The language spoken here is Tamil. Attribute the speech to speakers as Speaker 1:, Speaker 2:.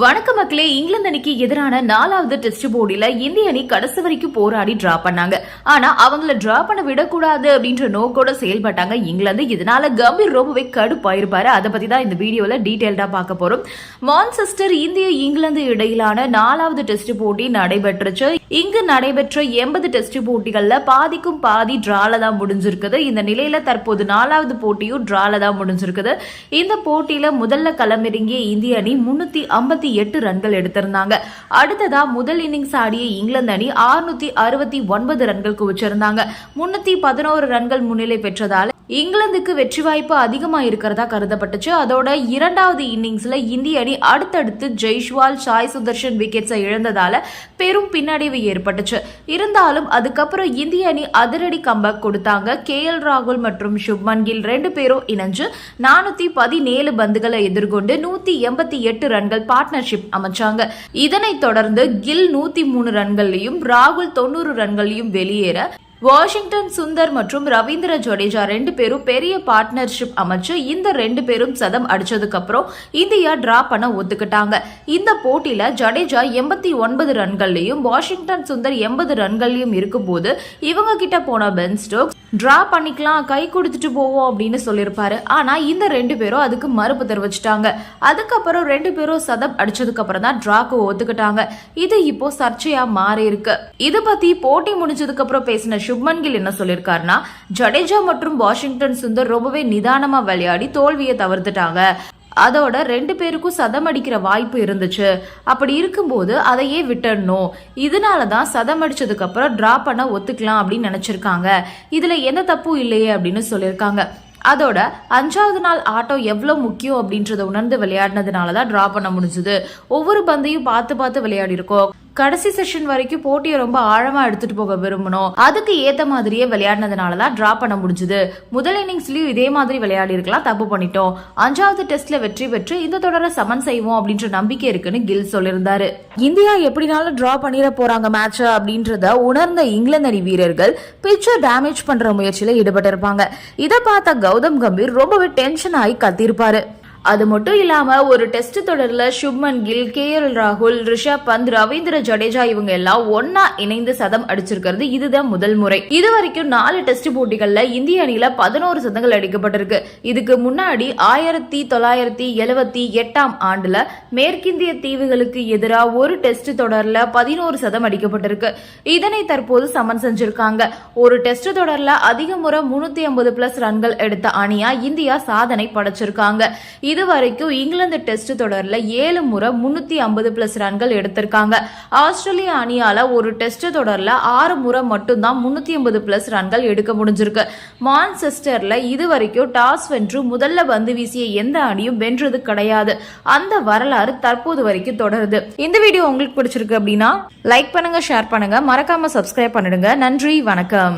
Speaker 1: வணக்க மக்களே இங்கிலாந்து அணிக்கு எதிரான நாலாவது டெஸ்ட் போர்டில இந்திய அணி கடைசி வரைக்கும் போராடி டிரா பண்ணாங்க. ஆனா அவங்கள டிரா பண்ண விடக்கூடாது அப்படின்ற நோக்கோட செயல்பட்டாங்க இங்கிலாந்து. இதனால கம்பீர் ரொம்பவே கடுப்பாயிருப்பாரு. அதை பத்தி தான் இந்த வீடியோல டீடைல்டா பார்க்க போறோம். மான்செஸ்டர் இந்திய இங்கிலாந்து இடையிலான நாலாவது டெஸ்ட் போட்டி நடைபெற்றுச்சு. இங்கு நடைபெற்ற எண்பது டெஸ்ட் போட்டிகள்ல பாதிக்கும் பாதி டிரால தான் முடிஞ்சிருக்குது. இந்த நிலையில தற்போது நாலாவது போட்டியும் டிரால தான் முடிஞ்சிருக்குது. இந்த போட்டியில முதல்ல களமிறங்கிய இந்திய அணி முன்னூத்தி ஐம்பத்தி எட்டு ரன்கள் எடுத்திருந்தாங்க. அடுத்ததா முதல் இன்னிங்ஸ் ஆடிய இங்கிலாந்து அணி ஆறுநூத்தி அறுபத்தி ஒன்பது ரன்கள் குவிச்சிருந்தாங்க. முன்னூத்தி பதினோரு ரன்கள் முன்னிலை பெற்றதால இங்கிலாந்துக்கு வெற்றி வாய்ப்பு அதிகமாக இருக்கிறதா கருதப்பட்டுச்சு. அதோட இரண்டாவது இன்னிங்ஸில் இந்திய அணி அடுத்தடுத்து ஜெய்ஷ்வால் சாய் சுதர்ஷன் விக்கெட்ஸை இழந்ததால பெரும் பின்னடைவு ஏற்பட்டுச்சு. இருந்தாலும் அதுக்கப்புறம் இந்திய அணி அதிரடி கம்பேக் கொடுத்தாங்க. கே எல் ராகுல் மற்றும் சுப்மன் கில் ரெண்டு பேரும் இணைஞ்சு நானூத்தி பதினேழு பந்துகளை எதிர்கொண்டு நூத்தி எண்பத்தி எட்டு ரன்கள் பார்ட்னர்ஷிப் அமைச்சாங்க. இதனைத் தொடர்ந்து கில் நூத்தி மூணு ரன்கள்லையும் ராகுல் தொண்ணூறு ரன்களையும் வெளியேற வாஷிங்டன் சுந்தர் மற்றும் ரவீந்திர ஜடேஜா ரெண்டு பேரும் பெரிய பார்ட்னர்ஷிப் அமைச்சு இந்த ரெண்டு பேரும் சதம் அடிச்சதுக்கு அப்புறம் இந்தியா டிரா பண்ண ஒத்துக்கிட்டாங்க. இந்த போட்டியில ஜடேஜா எண்பத்தி ஒன்பது ரன்கள்லயும் வாஷிங்டன் சுந்தர் எண்பது ரன்கள்லயும் இருக்கும்போது இவங்க கிட்ட போன பென் ஸ்டோக்ஸ் ட்ரா பண்ணிக்கலாம் கை கொடுத்துட்டு போவோம் அப்படின்னு சொல்லியிருப்பாரு. ஆனால் இந்த ரெண்டு பேரும் அதுக்கு மறுப்பு தெரிவிச்சிட்டாங்க. அதுக்கப்புறம் ரெண்டு பேரும் சதப் அடிச்சதுக்கப்புறம் தான் ட்ராக்கு ஒத்துக்கிட்டாங்க. இது இப்போ சர்ச்சையாக மாறி இருக்கு. இது பற்றி போட்டி முடிஞ்சதுக்கப்புறம் பேசின சுப்மன் கில் என்ன சொல்லியிருக்காருன்னா ஜடேஜா மற்றும் வாஷிங்டன் சுந்தர் ரொம்பவே நிதானமாக விளையாடி தோல்வியை தவிர்த்துட்டாங்க. அதோட ரெண்டு பேருக்கும் சதம் அடிக்கிற வாய்ப்பு இருந்துச்சு. அப்படி இருக்கும்போது அதையே விட்டுடணும். இதனால தான் சதம் அடிச்சதுக்கு அப்புறம் டிரா பண்ண ஒத்துக்கலாம் அப்படின்னு நினைச்சிருக்காங்க. இதுல எந்த தப்பும் இல்லையே அப்படின்னு சொல்லியிருக்காங்க. அதோட அஞ்சாவது நாள் ஆட்டம் எவ்வளோ முக்கியம் அப்படின்றத உணர்ந்து விளையாடினதுனால தான் ட்ரா பண்ண முடிஞ்சுது. ஒவ்வொரு பந்தையும் பார்த்து பார்த்து விளையாடி இருக்கோம் கடைசி செஷன் வரைக்கும் போட்டியை ரொம்ப ஆழமா எடுத்துட்டு போக விரும்பணும். அதுக்கு ஏத்த மாதிரியே விளையாடினதுனால தான் டிரா பண்ண முடிஞ்சுது. முதல் இன்னிங்ஸ்லயும் இதே மாதிரி விளையாடி இருக்கலாம் தப்பு பண்ணிட்டோம். அஞ்சாவது டெஸ்ட்ல வெற்றி பெற்று இந்த தொடரை சமன் செய்வோம் அப்படின்ற நம்பிக்கை இருக்குன்னு கில் சொல்லியிருந்தாரு. இந்தியா எப்படினாலும் டிரா பண்ணிட போறாங்க மேட்ச் அப்படின்றத உணர்ந்த இங்கிலாந்து அணி வீரர்கள் பிச்சை டேமேஜ் பண்ற முயற்சியில ஈடுபட்டிருப்பாங்க. இதை பார்த்த கௌதம் கம்பீர் ரொம்பவே டென்ஷன் ஆகி கத்திருப்பாரு அது மட்டும் இல்லாம ஒரு டெஸ்ட் தொடர்ல சுப்மன் கில் கே எல் ராகுல் ரிஷப் பந்த் ரவீந்திர ஜடேஜா இவங்க எல்லாம் ஒன்னா இணைந்து சதம் அடிச்சிருக்கிறது. இதுதான் முதல் முறை. இது வரைக்கும் நாலு டெஸ்ட் போட்டிகள்ல இந்திய அணியில பதினோரு சதங்கள் அடிக்கப்பட்டிருக்கு. இதுக்கு முன்னாடி ஆயிரத்தி தொள்ளாயிரத்தி எழுவத்தி எட்டாம் ஆண்டுல மேற்கிந்திய தீவுகளுக்கு எதிராக ஒரு டெஸ்ட் தொடர்ல பதினோரு சதம் அடிக்கப்பட்டிருக்கு. இதனை தற்போது சமன் செஞ்சிருக்காங்க. ஒரு டெஸ்ட் தொடர்ல அதிக முறை முன்னூத்தி ஐம்பது பிளஸ் ரன்கள் எடுத்த அணியா இந்தியா சாதனை படைச்சிருக்காங்க. இது வரைக்கும் இங்கிலாந்து டெஸ்ட் தொடரில் ஏழு முறை முன்னூத்தி ஐம்பது பிளஸ் ரன்கள் எடுத்திருக்காங்க. ஆஸ்திரேலிய அணியால ஒரு டெஸ்ட் தொடரில் ஆறு முறை மட்டும்தான் முன்னூத்தி ஐம்பது பிளஸ் ரன்கள் எடுக்க முடிஞ்சிருக்கு. மான்செஸ்டர்ல இது வரைக்கும் டாஸ் வென்று முதல்ல பந்து வீசிய எந்த அணியும் வென்றது கிடையாது. அந்த வரலாறு தற்போது வரைக்கும் தொடருது. இந்த வீடியோ உங்களுக்கு பிடிச்சிருக்கு அப்படின்னா லைக் பண்ணுங்க ஷேர் பண்ணுங்க. மறக்காம சப்ஸ்கிரைப் பண்ணிடுங்க. நன்றி வணக்கம்.